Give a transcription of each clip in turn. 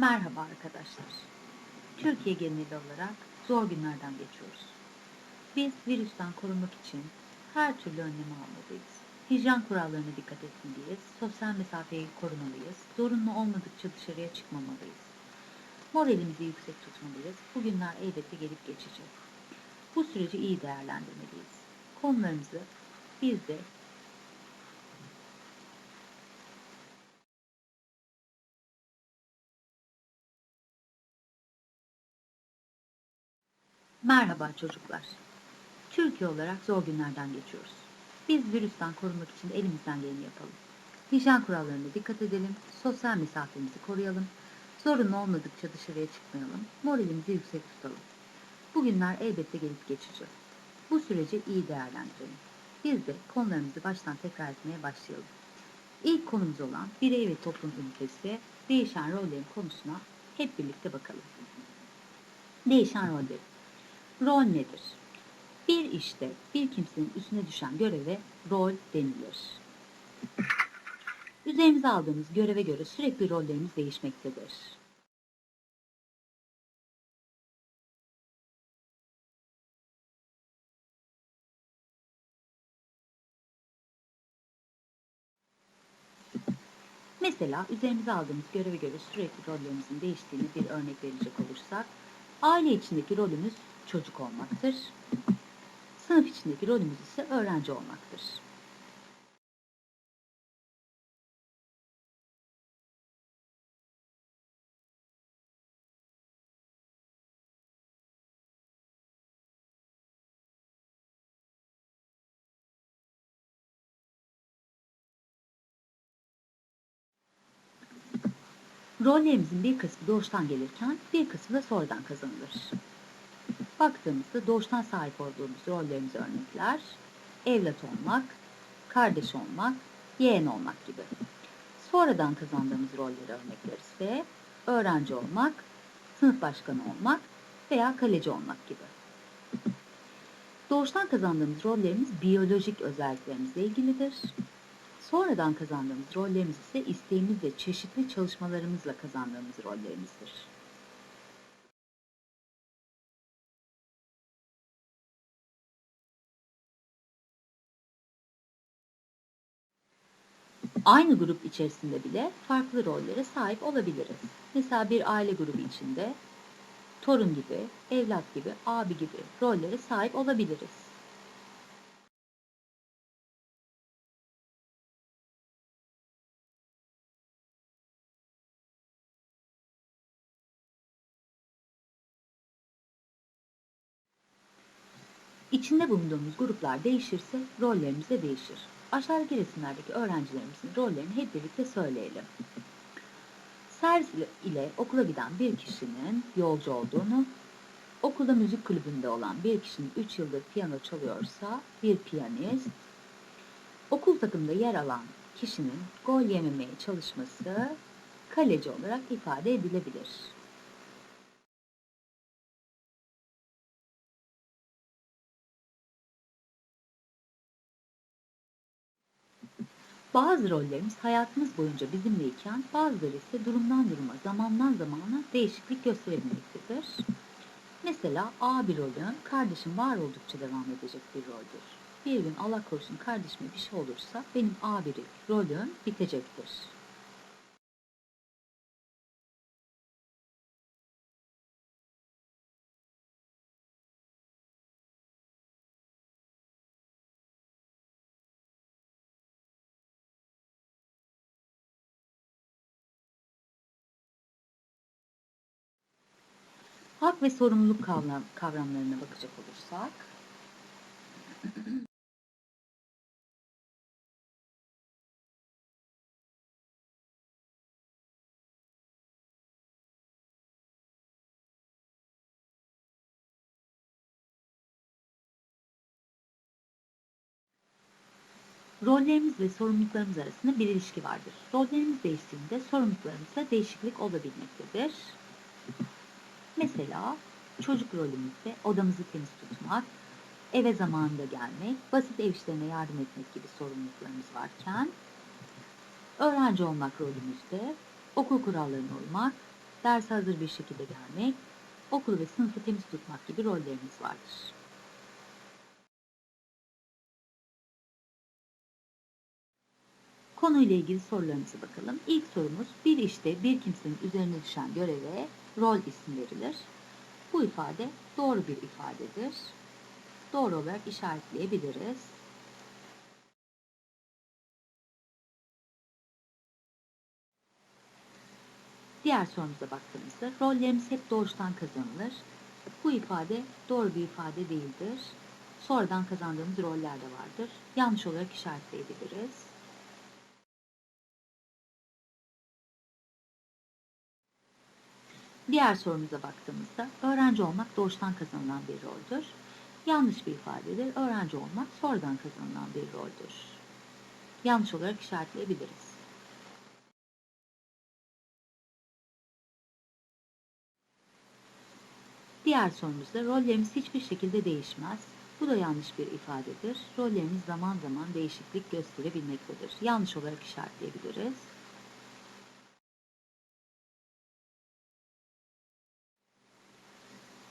Merhaba arkadaşlar. Türkiye geneli olarak zor günlerden geçiyoruz. Biz virüsten korunmak için her türlü önlemi almalıyız. Hijyen kurallarına dikkat etmeliyiz, sosyal mesafeyi korumalıyız, zorunlu olmadıkça dışarıya çıkmamalıyız. Moralimizi yüksek tutmalıyız. Bu günler elbette gelip geçecek. Bu süreci iyi değerlendirmeliyiz. Konularımızı biz de Merhaba çocuklar. Türkiye olarak zor günlerden geçiyoruz. Biz virüsten korunmak için elimizden geleni yapalım. Hijyen kurallarına dikkat edelim, sosyal mesafemizi koruyalım, zorunlu olmadıkça dışarıya çıkmayalım, moralimizi yüksek tutalım. Bu günler elbette gelip geçecek. Bu süreci iyi değerlendirelim. Biz de konularımızı baştan tekrar etmeye başlayalım. İlk konumuz olan birey ve toplum ünitesi değişen rollerin konusuna hep birlikte bakalım. Değişen rolleri. Rol nedir? Bir işte bir kimsenin üstüne düşen göreve rol denilir. Üzerimize aldığımız göreve göre sürekli rollerimiz değişmektedir. Mesela üzerimize aldığımız göreve göre sürekli rollerimizin değiştiğini bir örnek verecek olursak, aile içindeki rolümüz çocuk olmaktır. Sınıf içindeki rolümüz ise öğrenci olmaktır. Rollerimizin bir kısmı doğuştan gelirken bir kısmı da sonradan kazanılır. Baktığımızda doğuştan sahip olduğumuz rollerimiz örnekler, evlat olmak, kardeş olmak, yeğen olmak gibi. Sonradan kazandığımız rolleri örnekler ise öğrenci olmak, sınıf başkanı olmak veya kaleci olmak gibi. Doğuştan kazandığımız rollerimiz biyolojik özelliklerimizle ilgilidir. Sonradan kazandığımız rollerimiz ise isteğimiz ve çeşitli çalışmalarımızla kazandığımız rollerimizdir. Aynı grup içerisinde bile farklı rollere sahip olabiliriz. Mesela bir aile grubu içinde torun gibi, evlat gibi, abi gibi rollere sahip olabiliriz. İçinde bulunduğumuz gruplar değişirse rollerimiz de değişir. Aşağıdaki resimlerdeki öğrencilerimizin rollerini hep birlikte söyleyelim. Servis ile okula giden bir kişinin yolcu olduğunu, okulda müzik kulübünde olan bir kişinin 3 yıldır piyano çalıyorsa bir piyanist, okul takımında yer alan kişinin gol yememeye çalışması kaleci olarak ifade edilebilir. Bazı rollerimiz hayatımız boyunca bizimleyken bazıları ise durumdan duruma, zamandan zamana değişiklik gösterebilmektedir. Mesela abi rolü kardeşim var oldukça devam edecek bir roldür. Bir gün Allah korusun kardeşime bir şey olursa benim abi rolüm bitecektir. Ve sorumluluk kavram, kavramlarına bakacak olursak, Rollerimiz ve sorumluluklarımız arasında bir ilişki vardır. Rollerimiz değiştiğinde sorumluluklarımızda değişiklik olabilmektedir. Mesela çocuk rolümüzde odamızı temiz tutmak, eve zamanında gelmek, basit ev işlerine yardım etmek gibi sorumluluklarımız varken, öğrenci olmak rolümüzde okul kurallarına uymak, derse hazır bir şekilde gelmek, okulu ve sınıfı temiz tutmak gibi rollerimiz vardır. Konuyla ilgili sorularımıza bakalım. İlk sorumuz bir işte bir kimsenin üzerine düşen göreve rol isim verilir. Bu ifade doğru bir ifadedir. Doğru olarak işaretleyebiliriz. Diğer sorumuza baktığımızda rollerimiz hep doğuştan kazanılır. Bu ifade doğru bir ifade değildir. Sonradan kazandığımız roller de vardır. Yanlış olarak işaretleyebiliriz. Diğer sorumuza baktığımızda öğrenci olmak doğuştan kazanılan bir roldür. Yanlış bir ifadedir. Öğrenci olmak sonradan kazanılan bir roldür. Yanlış olarak işaretleyebiliriz. Diğer sorumuzda rollerimiz hiçbir şekilde değişmez. Bu da yanlış bir ifadedir. Rollerimiz zaman zaman değişiklik gösterebilmektedir. Yanlış olarak işaretleyebiliriz.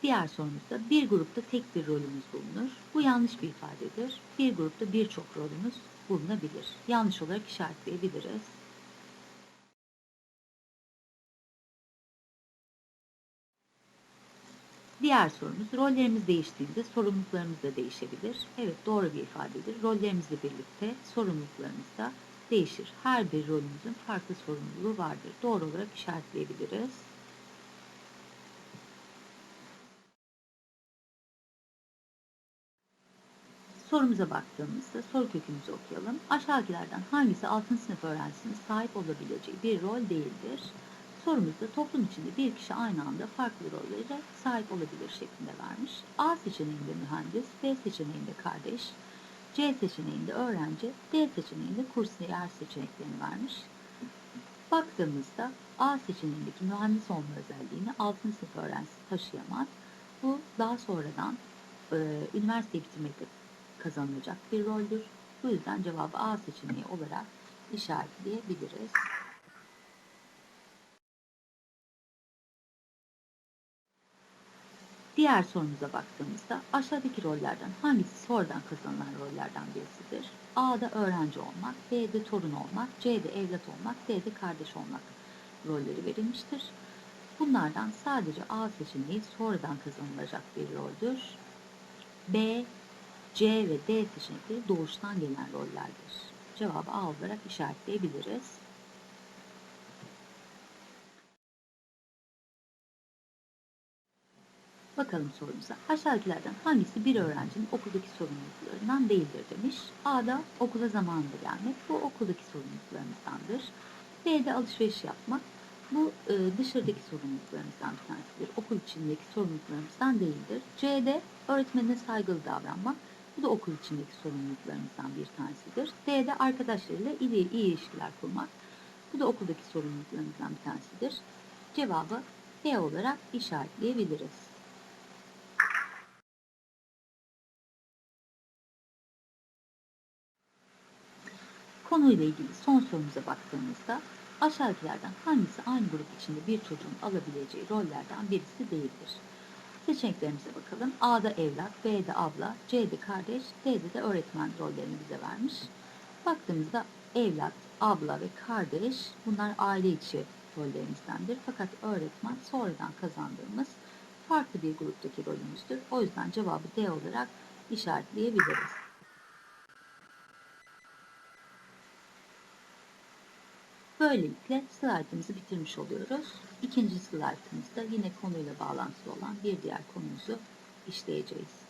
Diğer sorumuzda bir grupta tek bir rolümüz bulunur. Bu yanlış bir ifadedir. Bir grupta birçok rolümüz bulunabilir. Yanlış olarak işaretleyebiliriz. Diğer sorumuz rollerimiz değiştiğinde sorumluluklarımız da değişebilir. Evet doğru bir ifadedir. Rollerimizle birlikte sorumluluklarımız da değişir. Her bir rolümüzün farklı sorumluluğu vardır. Doğru olarak işaretleyebiliriz. Sorumuza baktığımızda soru kökümüzü okuyalım. Aşağıdakilerden hangisi 6. sınıf öğrencisinin sahip olabileceği bir rol değildir? Sorumuzda toplum içinde bir kişi aynı anda farklı rollere sahip olabilir şeklinde vermiş. A seçeneğinde mühendis, B seçeneğinde kardeş, C seçeneğinde öğrenci, D seçeneğinde kursiyer seçeneklerini vermiş. Baktığımızda A seçeneğindeki mühendis olma özelliğini 6. sınıf öğrencisi taşıyamaz. Bu daha sonradan e, üniversite bitirmekte kazanılacak bir roldür. Bu yüzden cevabı A seçeneği olarak işaretleyebiliriz. Diğer sorumuza baktığımızda aşağıdaki rollerden hangisi sonradan kazanılan rollerden birisidir? A'da öğrenci olmak, B'de torun olmak, C'de evlat olmak, D'de kardeş olmak rolleri verilmiştir. Bunlardan sadece A seçeneği sonradan kazanılacak bir roldür. B, C ve D seçenekleri doğuştan gelen rollerdir. Cevabı A olarak işaretleyebiliriz. Bakalım sorumuza. Aşağıdakilerden hangisi bir öğrencinin okuldaki sorumluluklarından değildir demiş. A'da okula zamanında gelmek. Bu okuldaki sorumluluklarımızdandır. B'de alışveriş yapmak. Bu e, dışarıdaki sorumluluklarımızdan bir tanesidir. Okul içindeki sorumluluklarımızdan değildir. C'de öğretmenine saygılı davranmak. Bu da okul içindeki sorumluluklarımızdan bir tanesidir. D'de arkadaşlarıyla iyi, iyi ilişkiler kurmak. Bu da okuldaki sorumluluklarımızdan bir tanesidir. Cevabı B olarak işaretleyebiliriz. Konuyla ilgili son sorumuza baktığımızda aşağıdakilerden hangisi aynı grup içinde bir çocuğun alabileceği rollerden birisi değildir? Seçeneklerimize bakalım. A'da evlat, B'de abla, C'de kardeş, D'de de öğretmen rollerini bize vermiş. Baktığımızda evlat, abla ve kardeş bunlar aile içi rollerimizdendir. Fakat öğretmen sonradan kazandığımız farklı bir gruptaki rolümüzdür. O yüzden cevabı D olarak işaretleyebiliriz. Böylelikle slaytımızı bitirmiş oluyoruz. İkinci slaytımızda yine konuyla bağlantılı olan bir diğer konumuzu işleyeceğiz.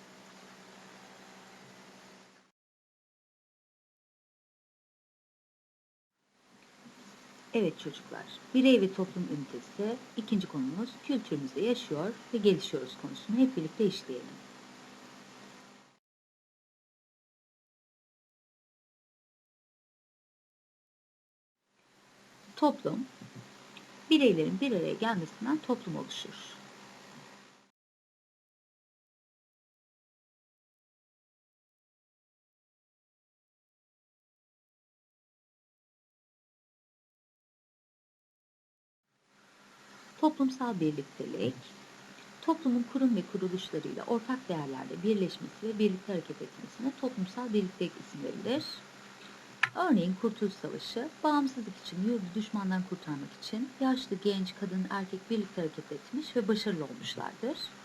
Evet çocuklar, birey ve toplum ünitesi ikinci konumuz kültürümüzde yaşıyor ve gelişiyoruz konusunu hep birlikte işleyelim. Toplum, bireylerin bir araya gelmesinden toplum oluşur. Toplumsal birliktelik, toplumun kurum ve kuruluşlarıyla ortak değerlerde birleşmesi ve birlikte hareket etmesine toplumsal birliktelik isim verilir. Örneğin Kurtuluş Savaşı, bağımsızlık için yurdu düşmandan kurtarmak için yaşlı, genç, kadın, erkek birlikte hareket etmiş ve başarılı olmuşlardır.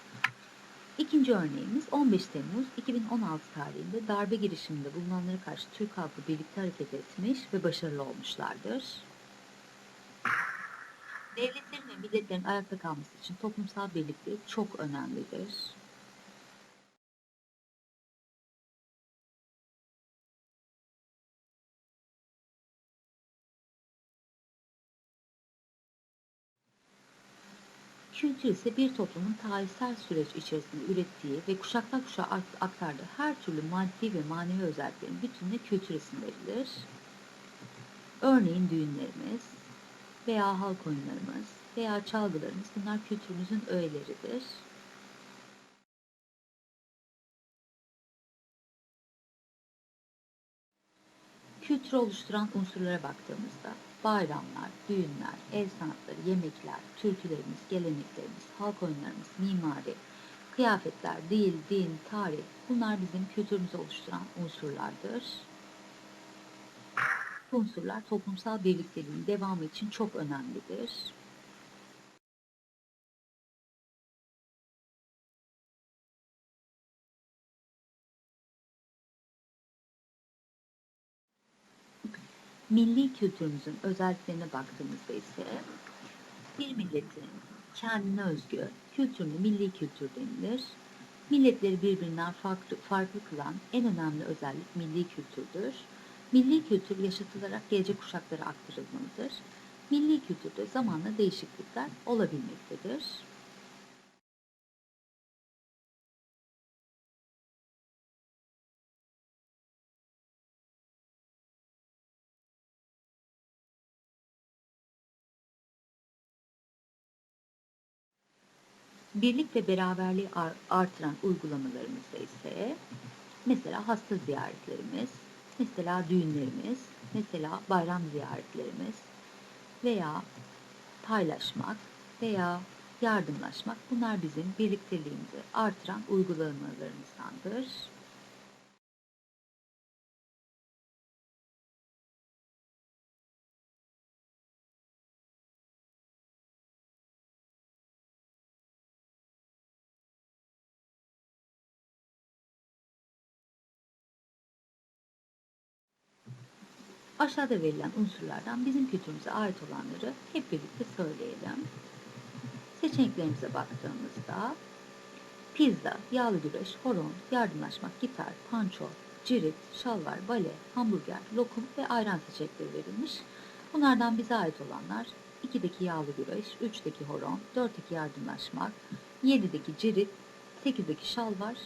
İkinci örneğimiz 15 Temmuz 2016 tarihinde darbe girişiminde bulunanlara karşı Türk halkı birlikte hareket etmiş ve başarılı olmuşlardır. Devletlerin ve milletlerin ayakta kalması için toplumsal birliktelik çok önemlidir. Kültür ise bir toplumun tarihsel süreç içerisinde ürettiği ve kuşaktan kuşağa aktardığı her türlü maddi ve manevi özelliklerin bütününe kültür isim. Örneğin düğünlerimiz veya halk oyunlarımız veya çalgılarımız bunlar kültürümüzün öğeleridir. Kültürü oluşturan unsurlara baktığımızda bayramlar, düğünler, el sanatları, yemekler, türkülerimiz, geleneklerimiz, halk oyunlarımız, mimari, kıyafetler, dil, din, tarih bunlar bizim kültürümüzü oluşturan unsurlardır. Bu unsurlar toplumsal birlikteliğin devamı için çok önemlidir. Milli kültürümüzün özelliklerine baktığımızda ise bir milletin kendine özgü kültürünü milli kültür denilir. Milletleri birbirinden farklı, farklı kılan en önemli özellik milli kültürdür. Milli kültür yaşatılarak gelecek kuşaklara aktarılmalıdır. Milli kültürde zamanla değişiklikler olabilmektedir. Birlik ve beraberliği artıran uygulamalarımızda ise mesela hasta ziyaretlerimiz, mesela düğünlerimiz, mesela bayram ziyaretlerimiz veya paylaşmak veya yardımlaşmak bunlar bizim birlikteliğimizi artıran uygulamalarımızdandır. Aşağıda verilen unsurlardan bizim kültürümüze ait olanları hep birlikte söyleyelim. Seçeneklerimize baktığımızda pizza, yağlı güreş, horon, yardımlaşmak, gitar, panço, cirit, şalvar, bale, hamburger, lokum ve ayran seçenekleri verilmiş. Bunlardan bize ait olanlar 2'deki yağlı güreş, 3'deki horon, 4'deki yardımlaşmak, 7'deki cirit, 8'deki şalvar,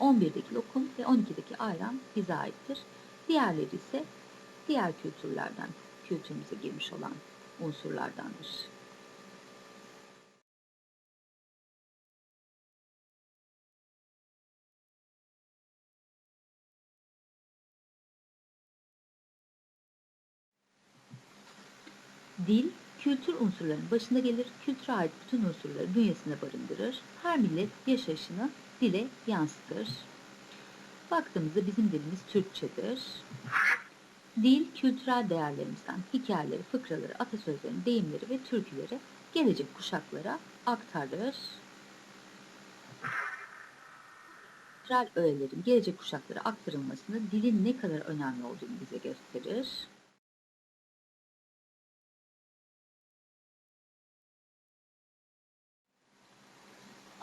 11'deki lokum ve 12'deki ayran bize aittir. Diğerleri ise diğer kültürlerden, kültürümüze girmiş olan unsurlardandır. Dil, kültür unsurlarının başında gelir, kültüre ait bütün unsurları bünyesinde barındırır. Her millet yaşayışını dile yansıtır. Baktığımızda bizim dilimiz Türkçedir. Dil, kültürel değerlerimizden hikayeleri, fıkraları, atasözlerini, deyimleri ve türküleri gelecek kuşaklara aktarır. Kültürel öğelerin gelecek kuşaklara aktarılmasını dilin ne kadar önemli olduğunu bize gösterir.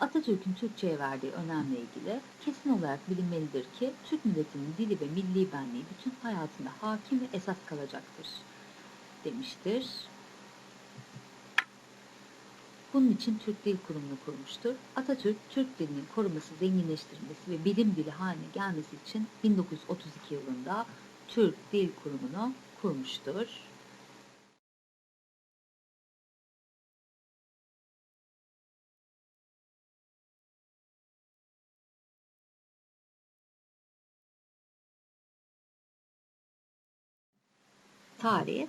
Atatürk'ün Türkçe'ye verdiği önemle ilgili kesin olarak bilinmelidir ki Türk milletinin dili ve milli benliği bütün hayatında hakim ve esas kalacaktır demiştir. Bunun için Türk Dil Kurumu'nu kurmuştur. Atatürk, Türk dilinin koruması, zenginleştirilmesi ve bilim dili haline gelmesi için 1932 yılında Türk Dil Kurumu'nu kurmuştur. Tarih.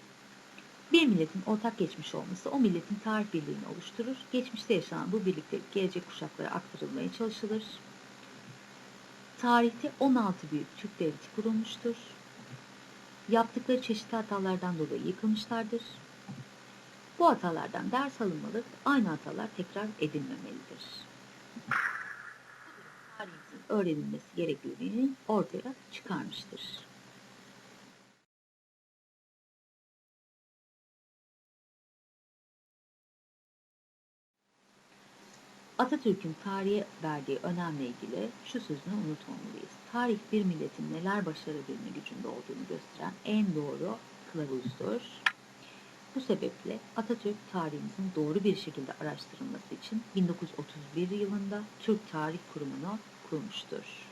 Bir milletin ortak geçmiş olması o milletin tarih birliğini oluşturur. Geçmişte yaşanan bu birliktelik gelecek kuşaklara aktarılmaya çalışılır. Tarihte 16 büyük Türk devleti kurulmuştur. Yaptıkları çeşitli hatalardan dolayı yıkılmışlardır. Bu hatalardan ders alınmalı, aynı hatalar tekrar edilmemelidir. Tarihimizin öğrenilmesi gerekliliğini ortaya çıkarmıştır. Atatürk'ün tarihe verdiği önemle ilgili şu sözünü unutmamalıyız. Tarih bir milletin neler başarabilme gücünde olduğunu gösteren en doğru kılavuzdur. Bu sebeple Atatürk tarihimizin doğru bir şekilde araştırılması için 1931 yılında Türk Tarih Kurumu'nu kurmuştur.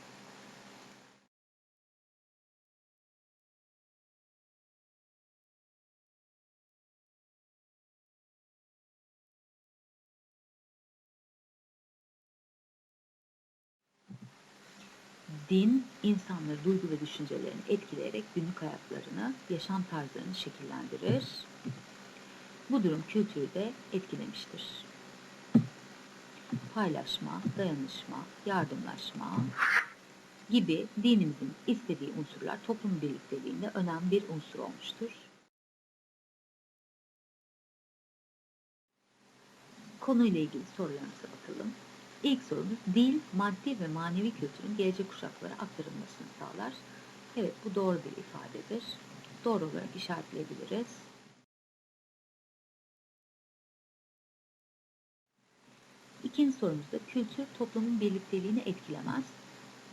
Din, insanları duygu ve düşüncelerini etkileyerek günlük hayatlarını, yaşam tarzlarını şekillendirir. Bu durum kültürü de etkilemiştir. Paylaşma, dayanışma, yardımlaşma gibi dinimizin istediği unsurlar toplum birlikteliğinde önemli bir unsur olmuştur. Konuyla ilgili sorularımıza bakalım. İlk sorumuz dil, maddi ve manevi kültürün gelecek kuşaklara aktarılmasını sağlar. Evet bu doğru bir ifadedir. Doğru olarak işaretleyebiliriz. İkinci sorumuzda kültür toplumun birlikteliğini etkilemez.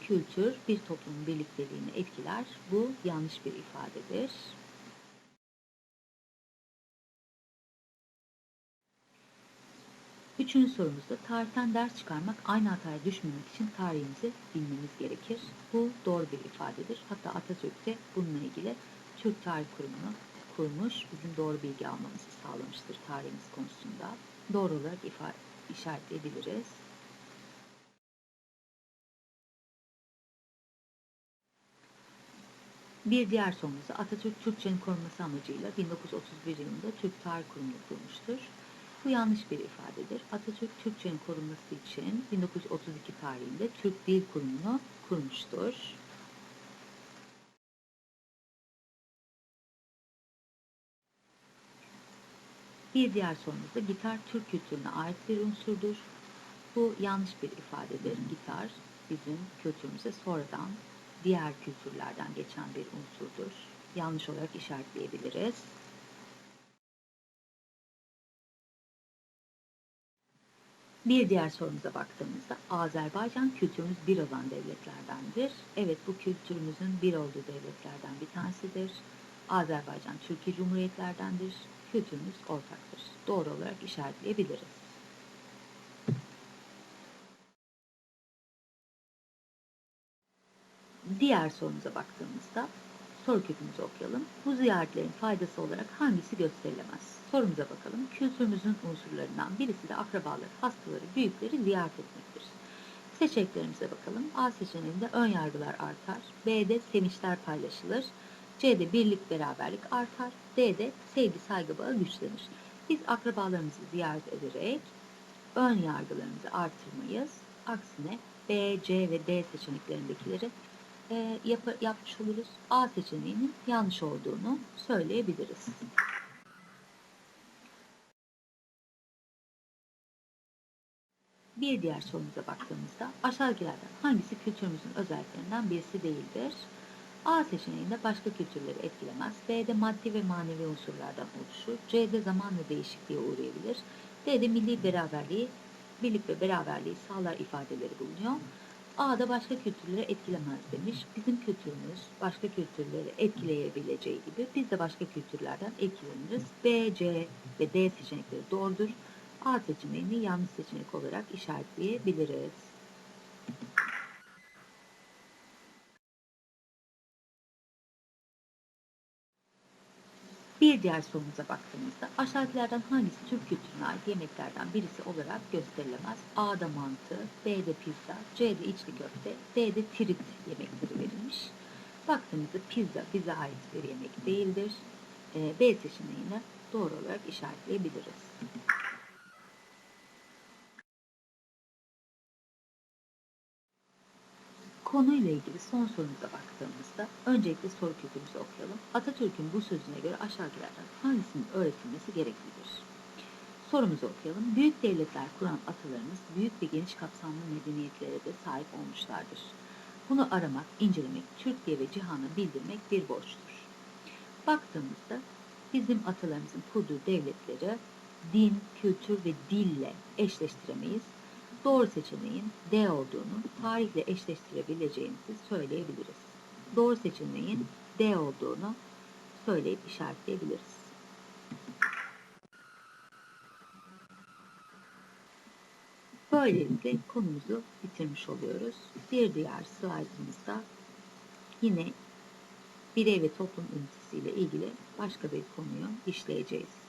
Kültür bir toplumun birlikteliğini etkiler. Bu yanlış bir ifadedir. Üçüncü sorumuzda tarihten ders çıkarmak aynı hataya düşmemek için tarihimizi bilmemiz gerekir. Bu doğru bir ifadedir. Hatta Atatürk de bununla ilgili Türk Tarih Kurumu'nu kurmuş, bizim doğru bilgi almamızı sağlamıştır tarihimiz konusunda. Doğru olarak ifade, işaretleyebiliriz. Bir diğer sorumuzda Atatürk Türkçenin korunması amacıyla 1931 yılında Türk Tarih Kurumu'nu kurmuştur. Bu yanlış bir ifadedir. Atatürk Türkçenin korunması için 1932 tarihinde Türk Dil Kurumu'nu kurmuştur. Bir diğer sorumuzda gitar Türk kültürüne ait bir unsurdur. Bu yanlış bir ifadedir. Gitar bizim kültürümüze sonradan diğer kültürlerden geçen bir unsurdur. Yanlış olarak işaretleyebiliriz. Bir diğer sorumuza baktığımızda Azerbaycan kültürümüz bir olan devletlerdendir. Evet bu kültürümüzün bir olduğu devletlerden bir tanesidir. Azerbaycan Türkiye Cumhuriyetlerdendir. Kültürümüz ortaktır. Doğru olarak işaretleyebiliriz. Diğer sorumuza baktığımızda soru kökümüzü okuyalım. Bu ziyaretlerin faydası olarak hangisi gösterilemez? Sorumuza bakalım. Kültürümüzün unsurlarından birisi de akrabaları, hastaları, büyükleri ziyaret etmektir. Seçeneklerimize bakalım. A seçeneğinde ön yargılar artar. B'de sevinçler paylaşılır. C'de birlik beraberlik artar. D'de sevgi saygı bağı güçlenir. Biz akrabalarımızı ziyaret ederek ön yargılarımızı artırmayız. Aksine B, C ve D seçeneklerindekileri e, yap yapmış oluruz. A seçeneğinin yanlış olduğunu söyleyebiliriz. Bir diğer sorumuza baktığımızda aşağıdakilerden hangisi kültürümüzün özelliklerinden birisi değildir? A seçeneğinde başka kültürleri etkilemez. B'de maddi ve manevi unsurlardan oluşur. C'de zamanla değişikliğe uğrayabilir. D'de milli beraberliği, birlik ve beraberliği sağlar ifadeleri bulunuyor. A'da başka kültürleri etkilemez demiş. Bizim kültürümüz başka kültürleri etkileyebileceği gibi biz de başka kültürlerden etkileniriz. B, C ve D seçenekleri doğrudur. A seçeneğini yanlış seçenek olarak işaretleyebiliriz. Bir diğer sorumuza baktığımızda aşağıdakilerden hangisi Türk kültürüne ait yemeklerden birisi olarak gösterilemez? A'da mantı, B'de pizza, C'de içli köfte, D'de tirit yemekleri verilmiş. Baktığımızda pizza bize ait bir yemek değildir. Ee, B seçeneğine doğru olarak işaretleyebiliriz. Konuyla ilgili son sorumuza baktığımızda öncelikle soru kökümüzü okuyalım. Atatürk'ün bu sözüne göre aşağıdakilerden hangisinin öğretilmesi gereklidir? Sorumuzu okuyalım. Büyük devletler kuran atalarımız büyük ve geniş kapsamlı medeniyetlere de sahip olmuşlardır. Bunu aramak, incelemek, Türkiye ve cihana bildirmek bir borçtur. Baktığımızda bizim atalarımızın kurduğu devletleri din, kültür ve dille eşleştiremeyiz. Doğru seçeneğin D olduğunu tarihle eşleştirebileceğimizi söyleyebiliriz. Doğru seçeneğin D olduğunu söyleyip işaretleyebiliriz. Böylelikle konumuzu bitirmiş oluyoruz. Bir diğer slaytımızda yine birey ve toplum ünitesiyle ilgili başka bir konuyu işleyeceğiz.